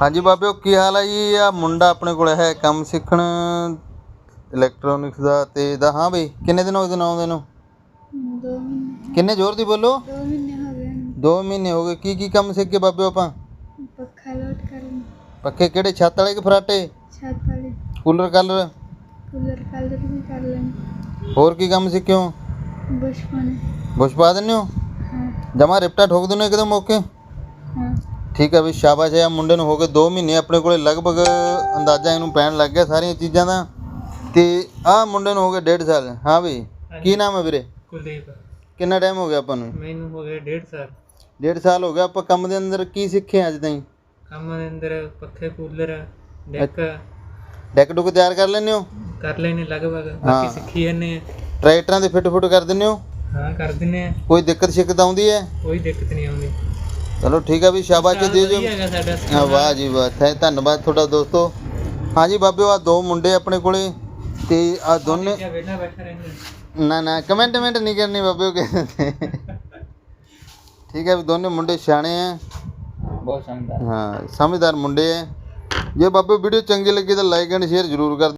ਹਾਂਜੀ ਬਾਬਿਓ ਕੀ ਹਾਲ ਹੈ ਜੀ? ਆ ਮੁੰਡਾ ਆਪਣੇ ਕੋਲ ਹੈ ਕੰਮ ਸਿੱਖਣ ਇਲੈਕਟ੍ਰੋਨਿਕਸ ਦਾ ਤੇ ਦਾ। ਹਾਂ ਬਈ ਕਿੰਨੇ ਦਿਨ ਹੋ ਗਏ ਆਉਂਦੇ ਨੂੰ ਦੋ ਮਹੀਨੇ। ਕਿੰਨੇ ਜ਼ੋਰ ਦੀ ਬੋਲੋ? ਦੋ ਮਹੀਨੇ ਹੋ ਗਏ ਹਨ। 2 ਮਹੀਨੇ ਹੋ ਗਏ। ਕੀ ਕੀ ਕੰਮ ਸਿੱਖ ਕੇ ਬਾਬਿਓ ਆਪਾਂ? ਪੱਖਾ ਲੋਟ ਕਰਨ। ਪੱਕੇ ਕਿਹੜੇ? ਛੱਤ ਵਾਲੇ ਕਿ ਫਰਾਟੇ? ਛੱਤ ਵਾਲੇ। Cooler colour? ਕੂਲਰ ਕਲਰ ਵੀ ਕਰ ਲੈਣ ਹੋਰ ਕੀ ਕੰਮ ਸਿੱਖਿਓ ਬੁਸ਼ ਪਾਣੇ ਬੁਸ਼ ਪਾ ਦਿੰਦੇ ਹੋ? ਹਾਂ। ਜਮਾ ਰਿਪਟਾ ਠੋਕ ਦਿੰਦੇ ਹੋ ਇੱਕਦਮ ਹਾਂ। ਠੀਕ ਹੈ ਵੀ ਸ਼ਾਬਾਸ਼ ਹੈ ਮੁੰਡੇ ਨੂੰ ਹੋ ਗਏ 2 ਮਹੀਨੇ ਆਪਣੇ ਕੋਲੇ ਲਗਭਗ ਅੰਦਾਜ਼ਾ ਇਹਨੂੰ ਪੈਣ ਲੱਗ ਗਿਆ ਸਾਰੀਆਂ ਚੀਜ਼ਾਂ ਦਾ। ਤੇ ਆਹ ਮੁੰਡੇ ਨੂੰ ਹੋ ਗਏ 1.5 ਸਾਲ ਹਾਂ ਬਈ ਕੀ ਨਾਮ ਹੈ ਵੀਰੇ? ਕੁਲਦੀਪ। ਕਿੰਨਾ ਟਾਈਮ ਹੋ ਗਿਆ ਆਪਾਂ ਨੂੰ? ਮੈਨੂੰ ਹੋ ਗਏ ਡੇਢ ਸਾਲ। 1.5 ਸਾਲ ਹੋ ਗਿਆ ਆਪਾਂ ਕੰਮ ਦੇ ਅੰਦਰ ਕੀ ਸਿੱਖੇ ਅੱਜ ਤਾਈਂ? ਕੰਮ ਦੇ ਅੰਦਰ ਪੱਖੇ ਕੂਲਰ ਡੈਕ। ਡੈਕ ਡੁੱਕ ਤਿਆਰ ਕਰ ਲੈਂਦੇ ਹੋ? ਕਰ ਲੈਨੇ ਲਗਭਗ। ਬਾਕੀ ਸਿੱਖੀ ਜਾਂਦੇ ਆ ਟਰੈਕਟਰਾਂ ਦੇ ਫਿੱਟ ਫੁੱਟ ਕਰ ਦਿੰਦੇ ਹੋ? ਹਾਂ ਕਰ ਦਿੰਨੇ ਆ ਕੋਈ ਦਿੱਕਤ ਸ਼ਿਕਤ ਆਉਂਦੀ ਹੈ? ਕੋਈ ਦਿੱਕਤ ਨਹੀਂ ਆਉਂਦੀ। ਚਲੋ ਠੀਕ ਹੈ ਵੀ ਸ਼ਾਬਾਸ਼ ਜੀ ਦਿਓ। ਹਾਂ, ਵਾਹ ਜੀ ਵਾਹ ਥੈ ਧੰਨਵਾਦ ਤੁਹਾਡਾ ਦੋਸਤੋ। ਹਾਂਜੀ ਬਾਬਿਓ ਆ ਦੋ ਮੁੰਡੇ ਆਪਣੇ ਕੋਲੇ ਤੇ ਆ ਦੋਨੇ ਨਾ ਨਾ ਕਮੈਂਟ ਕਮੈਂਟ ਨਹੀਂ ਕਰਨੀ ਬਾਬਿਓ ਕਹਿੰਦੇ ਠੀਕ ਹੈ ਵੀ ਦੋਨੇ ਮੁੰਡੇ ਸਿਆਣੇ ਆ। ਬਹੁਤ ਸ਼ਾਨਦਾਰ ਹਾਂ ਸਮਝਦਾਰ ਮੁੰਡੇ ਆ। ਜੇ ਬਾਬੇ ਵੀਡੀਓ ਚੰਗੀ ਲੱਗੀ ਤਾਂ ਲਾਈਕ ਐਂਡ ਸ਼ੇਅਰ ਜ਼ਰੂਰ ਕਰ